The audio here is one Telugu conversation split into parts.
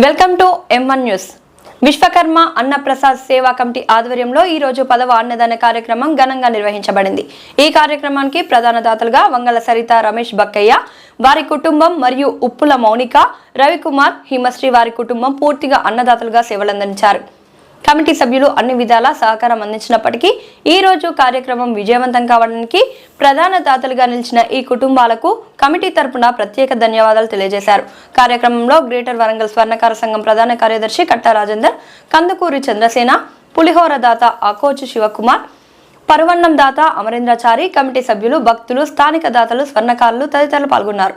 Welcome to M one news. Vishwakarma Annaprasad Seva committee ఆధ్వర్యంలో ఈ రోజు పదవ అన్నదాన కార్యక్రమం ఘనంగా నిర్వహించబడింది. ఈ కార్యక్రమానికి ప్రధాన దాతలుగా వంగల సరిత రమేష్ బక్కయ్య వారి కుటుంబం మరియు ఉప్పుల మౌనిక రవికుమార్ హిమశ్రీ వారి కుటుంబం పూర్తిగా అన్నదాతలుగా సేవలందించారు. కమిటీ సభ్యులు అన్ని విధాలా సహకారం అందించినప్పటికీ ఈ రోజు కార్యక్రమం విజయవంతం కావడానికి ప్రధాన దాతలుగా నిలిచిన ఈ కుటుంబాలకు కమిటీ తరపున ప్రత్యేక ధన్యవాదాలు తెలియజేశారు. కార్యక్రమంలో గ్రేటర్ వరంగల్ స్వర్ణకార సంఘం ప్రధాన కార్యదర్శి కట్టా రాజేందర్ కందుకూరి చంద్రసేన పులిహోర దాత అకోచు శివకుమార్ పరువన్నం దాత అమరేంద్రచారి కమిటీ సభ్యులు భక్తులు స్థానిక దాతలు స్వర్ణకారులు తదితరులు పాల్గొన్నారు.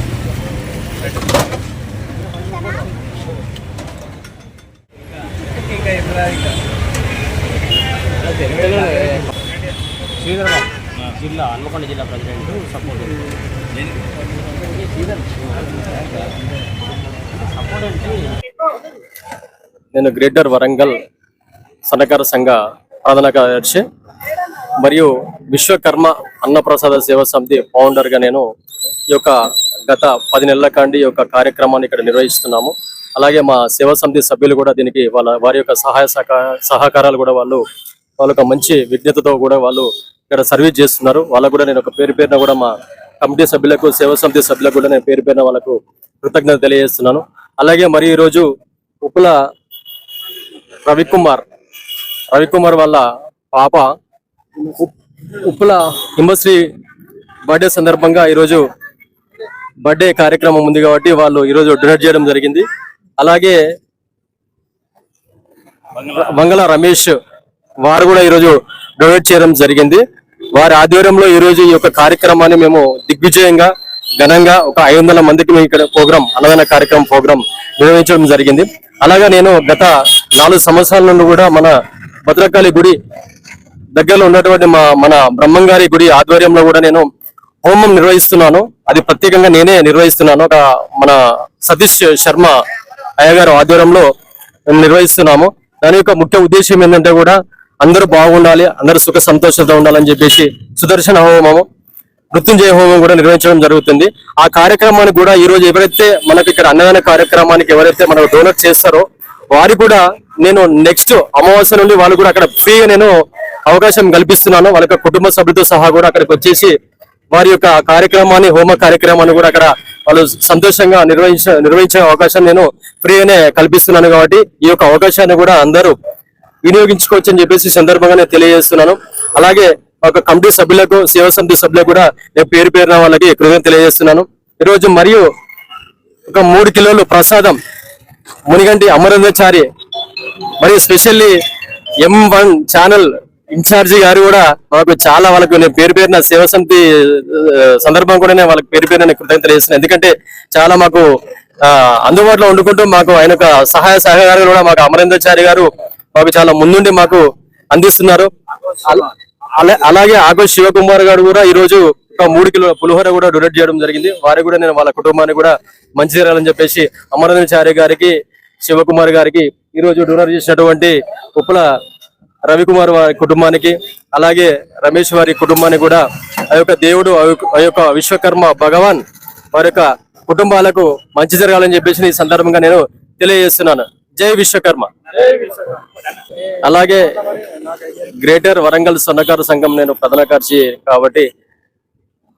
శ్రీధర్బాబు జిల్లా హన్మకొండ జిల్లా ప్రెసిడెంట్ సపోర్ట్ సపోర్ట్ నేను గ్రేటర్ వరంగల్ సన్నకార సంఘ ప్రధాన కార్యదర్శి మరియు విశ్వకర్మ అన్నప్రసాద సేవా సమితి ఫౌండర్గా నేను ఈ యొక్క గత పది నెలల కాండి యొక్క కార్యక్రమాన్ని ఇక్కడ నిర్వహిస్తున్నాము. అలాగే మా సేవా సమితి సభ్యులు కూడా దీనికి వాళ్ళ వారి యొక్క సహాయ సహకారాలు కూడా వాళ్ళు వాళ్ళ యొక్క మంచి విజ్ఞతతో కూడా వాళ్ళు ఇక్కడ సర్వీస్ చేస్తున్నారు. వాళ్ళకు కూడా నేను ఒక పేరు పేరున కూడా మా కమిటీ సభ్యులకు సేవా సమితి సభ్యులకు కూడా నేను పేరు పేరున వాళ్ళకు కృతజ్ఞత తెలియజేస్తున్నాను. అలాగే మరి ఈరోజు ఉప్పుల రవికుమార్ రవికుమార్ వాళ్ళ పాప ఉప్పుల హిమశ్రీ బర్త్డే సందర్భంగా ఈరోజు బర్త్డే కార్యక్రమం ఉంది కాబట్టి వాళ్ళు ఈరోజు డొనేట్ చేయడం జరిగింది. అలాగే మంగళ రమేష్ వారు కూడా ఈరోజు డొనేట్ చేయడం జరిగింది. వారి ఆధ్వర్యంలో ఈరోజు ఈ యొక్క కార్యక్రమాన్ని మేము దిగ్విజయంగా ఘనంగా ఒక ఐదు వందల మందికి మేము ఇక్కడ ప్రోగ్రామ్ అన్నదాన కార్యక్రమం ప్రోగ్రామ్ నిర్వహించడం జరిగింది. అలాగే నేను గత నాలుగు సంవత్సరాల నుండి కూడా మన భద్రకాళి గుడి దగ్గరలో ఉన్నటువంటి మా మన బ్రహ్మంగారి గుడి ఆధ్వర్యంలో కూడా నేను హోమం నిర్వహిస్తున్నాను. అది ప్రత్యేకంగా నేనే నిర్వహిస్తున్నాను. ఒక మన సతీష్ శర్మ అయ్యగారు ఆధ్వర్యంలో మేము నిర్వహిస్తున్నాము. దాని యొక్క ముఖ్య ఉద్దేశం ఏంటంటే కూడా అందరూ బాగుండాలి అందరూ సుఖ సంతోషంతో ఉండాలని చెప్పేసి సుదర్శన హోమము మృత్యుంజయ హోమం కూడా నిర్వహించడం జరుగుతుంది. ఆ కార్యక్రమానికి కూడా ఈ రోజు ఎవరైతే మనకి ఇక్కడ అన్నదాన కార్యక్రమానికి ఎవరైతే మనకు డోనట్ చేస్తారో వారి కూడా నేను నెక్స్ట్ అమావాస్య నుండి వాళ్ళు కూడా అక్కడ ఫ్రీగా నేను అవకాశం కల్పిస్తున్నాను. వాళ్ళ యొక్క కుటుంబ సభ్యులతో సహా కూడా అక్కడికి వచ్చేసి వారి యొక్క కార్యక్రమాన్ని హోమ కార్యక్రమాన్ని కూడా అక్కడ వాళ్ళు సంతోషంగా నిర్వహించ నిర్వహించే అవకాశం నేను ఫ్రీగానే కల్పిస్తున్నాను కాబట్టి ఈ యొక్క అవకాశాన్ని కూడా అందరూ వినియోగించుకోవచ్చు అని చెప్పేసి సందర్భంగా నేను తెలియజేస్తున్నాను. అలాగే ఒక కమిటీ సభ్యులకు సేవా సమితి సభ్యులకు కూడా నేను పేరు పేరున వాళ్ళకి కృతజ్ఞత తెలియజేస్తున్నాను. ఈరోజు మరియు ఒక మూడు కిలోలు ప్రసాదం మునిగంటి అమరేంద్రచారి మరియు specially M one channel incharge గారు కూడా మాకు చాలా వాళ్ళకు నేను పేరు పేరున సేవ సమితి సందర్భం కూడా నేను వాళ్ళకి పేరు పేరున నేను కృతజ్ఞత ఎందుకంటే చాలా మాకు అందుబాటులో వండుకుంటూ మాకు ఆయన సహాయ సహకారాలు కూడా మాకు అమరేంద్రచారి గారు మాకు చాలా ముందుండి మాకు అందిస్తున్నారు. అలా- అలాగే ఆగో శివకుమార్ గారు కూడా ఈ రోజు ఒక మూడు కిలో పులిహోర కూడా డొనేట్ చేయడం జరిగింది. వారికి కూడా నేను వాళ్ళ కుటుంబాన్ని కూడా మంచి జరగాలని చెప్పేసి అమరేంద్రచారి గారికి శివకుమార్ గారికి ఈ రోజు డొనేట్ చేసినటువంటి ఉప్పుల రవికుమార్ వారి కుటుంబానికి అలాగే రమేష్ వారి కుటుంబానికి కూడా ఆ యొక్క దేవుడు ఆ యొక్క- ఆ యొక్క విశ్వకర్మ భగవాన్ వారి యొక్క కుటుంబాలకు మంచి జరగాలని చెప్పేసి ఈ సందర్భంగా నేను తెలియజేస్తున్నాను. జై విశ్వకర్మ. అలాగే గ్రేటర్ వరంగల్ స్వర్ణకార సంఘం నేను ప్రధాన కార్చి కాబట్టి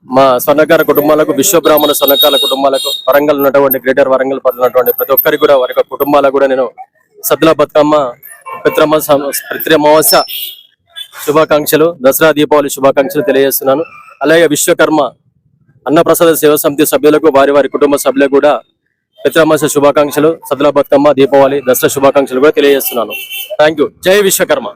మా స్వర్ణకార కుటుంబాలకు విశ్వ బ్రాహ్మణ స్వర్ణకార కుటుంబాలకు వరంగల్ ఉన్నటువంటి గ్రేటర్ వరంగల్ పరిధిలో ఉన్నటువంటి ప్రతి ఒక్కరికి కూడా వారి యొక్క కుటుంబాలకు కూడా నేను సద్దుల బతుకమ్మ పిత్రమ పిత్రమావాస శుభాకాంక్షలు దసరా దీపావళి శుభాకాంక్షలు తెలియజేస్తున్నాను. అలాగే విశ్వకర్మ అన్నప్రసాద సేవా సమితి సభ్యులకు వారి వారి కుటుంబ సభ్యులకు కూడా పిత్రమాస శుభాకాంక్షలు సదలా బతుకమ్మ దీపావళి దసరా శుభాకాంక్షలు కూడా తెలియజేస్తున్నాను. థ్యాంక్ యూ జై విశ్వకర్మ.